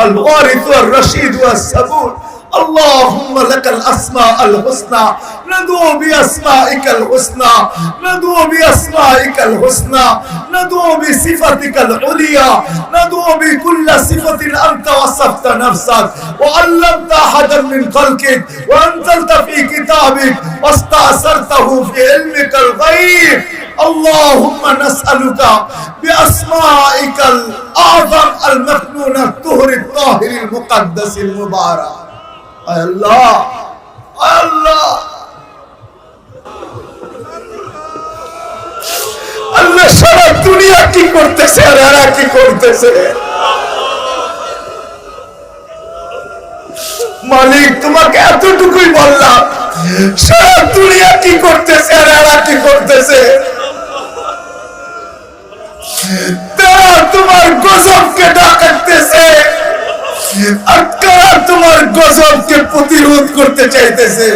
الوارث الرشيد والصبور اللهم لك الأسماء الحسنى ندعو بأسمائك الحسنى ندعو بأسمائك الحسنى ندعو بصفتك العليا ندعو بكل صفة أنت وصفت نفسك. وعلمت أحدا من خلقك وأنزلت في كتابك واستأثرته في علمك الغيب. اللهم نسألك بأسمائك الأعظم المكنون الطهر الطاهر المقدس المبارك. আল্লাহ আল্লাহ। আল্লাহ সারা দুনিয়া কি করতেছে আর এরা কি করতেছে? মালিক, তোমাকে এতটুকুই বললাম, সারা দুনিয়া কি করতেছে আর এরা কি করতেছে? তারা তোমার গজবকে ডাকাতেছে আর তোমার গজবকে প্রতিরোধ করতে চাইতেছে?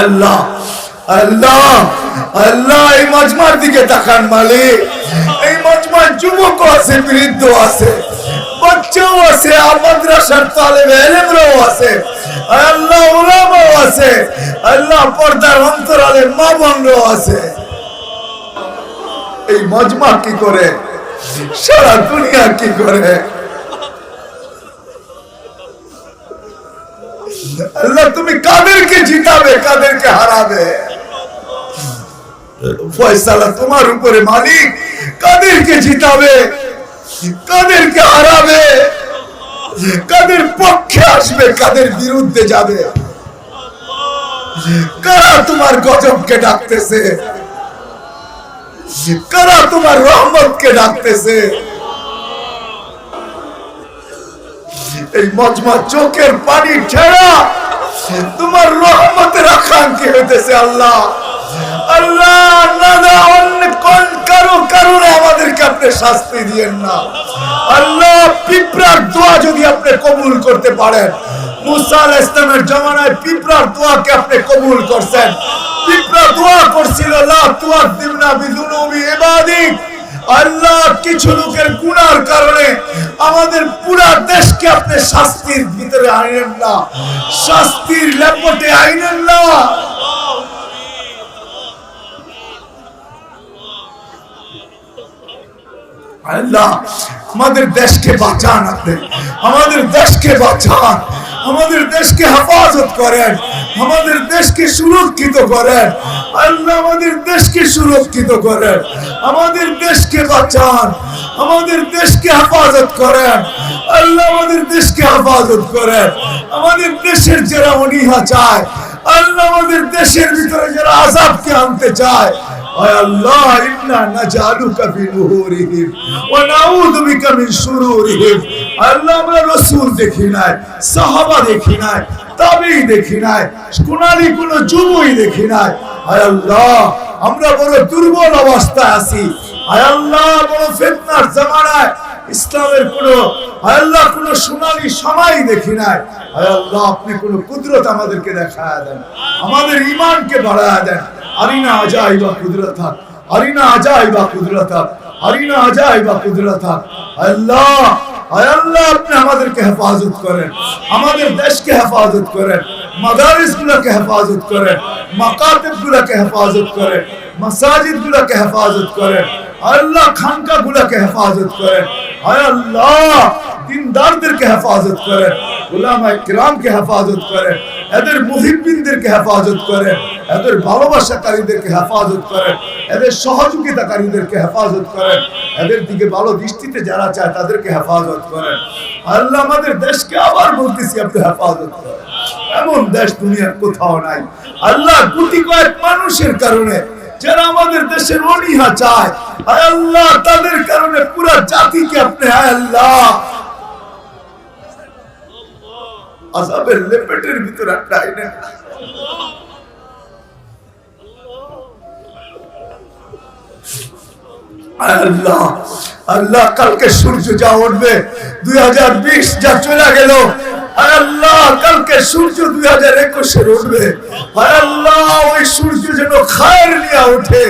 আল্লাহ আল্লাহ আল্লাহ, এই মজমার দিকে তাকান মালিক। এই মজমার যুবক আছে, বৃদ্ধ আছে, বাচ্চাও আছে, আর মাদ্রাসার তালেব আছে, আল্লাহ ওলামাও আছে। আল্লাহ পর্দার অন্তরালে মা বোনরাও আছে। এই মজমা কি করে? সারা দুনিয়া কি করে? আল্লাহ তুমি কাদেরকে জিতাবে, কাদেরকে হারাবে? ফয়সালা তোমার উপরে মালিক, কাদেরকে জিতাবে, কাদেরকে হারাবে? কাদের পক্ষে আসবে, কাদের বিরুদ্ধে যাবে? কারা তোমার গজবকে ডাকতেছে? কারা তোমার রহমতকে ডাকতেছে? এই মজমা চোখের পানি ছেড়া তোমার রহমতের আকাঙ্ক্ষী হইতেছে আল্লাহ। আল্লাহ, না না, অন্য কারও কারণে আমাদেরকে আপনি শাস্তি দিয়েন না। আল্লাহ, পিঁপড়ার দোয়া যদি আপনি কবুল করতে পারেন। মুসা ইসলামের জমানায় পিঁপড়ার দোয়াকে আপনি কবুল করছেন। পিঁপড়া দোয়া করছিল আল্লাহ কিছু লোকের গুনার কারণে আমাদের পুরা দেশকে আপনি শাস্তির ভিতরে আইনেন না। শাস্তির লেপটে আইনেন না। আল্লাহ আমাদের দেশকে বাঁচান আপনি। আমাদের দেশকে বাঁচান। আমাদের দেশকে হেফাজত করেন। আমাদের দেশকে সুরক্ষিত করেন। আল্লাহ আমাদের দেশকে সুরক্ষিত করেন। আমাদের দেশকে বাঁচান। আমাদের দেশকে হেফাজত করেন। আল্লাহ আমাদের দেশকে হেফাজত করেন। আমাদের দেশের যারা অনীহা চায়, আল্লাহ আমাদের দেশের ভিতরে যারা আজাবকে আনতে চায় আল্লাহ, ইন্না নাজালুকা ওয়া নাউযু বিকা মিন শুরুরিহিম। আল্লাহ, আমরা রাসূল দেখি নাই, সাহাবা দেখি নাই দেখি নাই কোনালি কোন যুবই দেখি নাই। আয় আল্লাহ, আমরা বড় দুর্বল অবস্থায় আছি। আয় আল্লাহ, বড় ফিতনার জামানায় ইসলামের কোন আল্লাহ, কোন সোনালী সময় দেখি নাই। আল্লাহ, আপনি কোন কুদরত আমাদেরকে দেখায় দেন, আমাদের ইমানকে বাড়ায় দেন। আরিনা আজাইবা কুদরত আরিনা আজাইবা কুদরত আরিনা আজাইবা কুদরত আল্লাহ আয় আল্লাহ আপনি আমাদেরকে হেফাজত করেন আমাদের দেশকে হেফাজত করেন মাদারিস গুলোকে হেফাজত করেন মাকাতিব গুলোকে হেফাজত করেন মসাজিদ গুলোকে হেফাজত করেন আল্লাহ খানকা গুলোকে হেফাজত করেন আয় আল্লাহ দিনদারদেরকে হেফাজত করেন উলামা কিরামকে হেফাজত করেন এদের মুহিব্বিনদেরকে হেফাজত করেন, এদের ভালোবাসাকারীদেরকে হেফাজত করেন, এদের সহযোগিতাকারীদেরকে হেফাজত করেন, এদের দিকে ভালো দৃষ্টিতে যারা চায় তাদেরকে হেফাজত করেন। আল্লাহ আমাদের দেশকে আবার বলতেছি, আপনি হেফাজত করেন। এমন দেশ দুনিয়ার কোথাও নাই। আল্লাহ কোটি কয়েক মানুষের কারণে যারা আমাদের দেশের অনীহা চায় আল্লাহ, তাদের কারণে পুরা জাতিকে আপনি আল্লাহ আজাবের লেপেটের ভিতরে একটা আইনে আল্লাহ আল্লাহ, কালকে সূর্য যা উঠবে, দুই হাজার বিশ যা চলে গেল। আল্লাহ, কালকে সূর্য দুই হাজার একুশের উঠবে। আল্লাহ, ওই সূর্য যেন খায়ের নিয়ে ওঠে,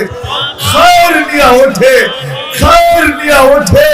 খায়ের নিয়ে ওঠে, খায়ের নিয়ে ওঠে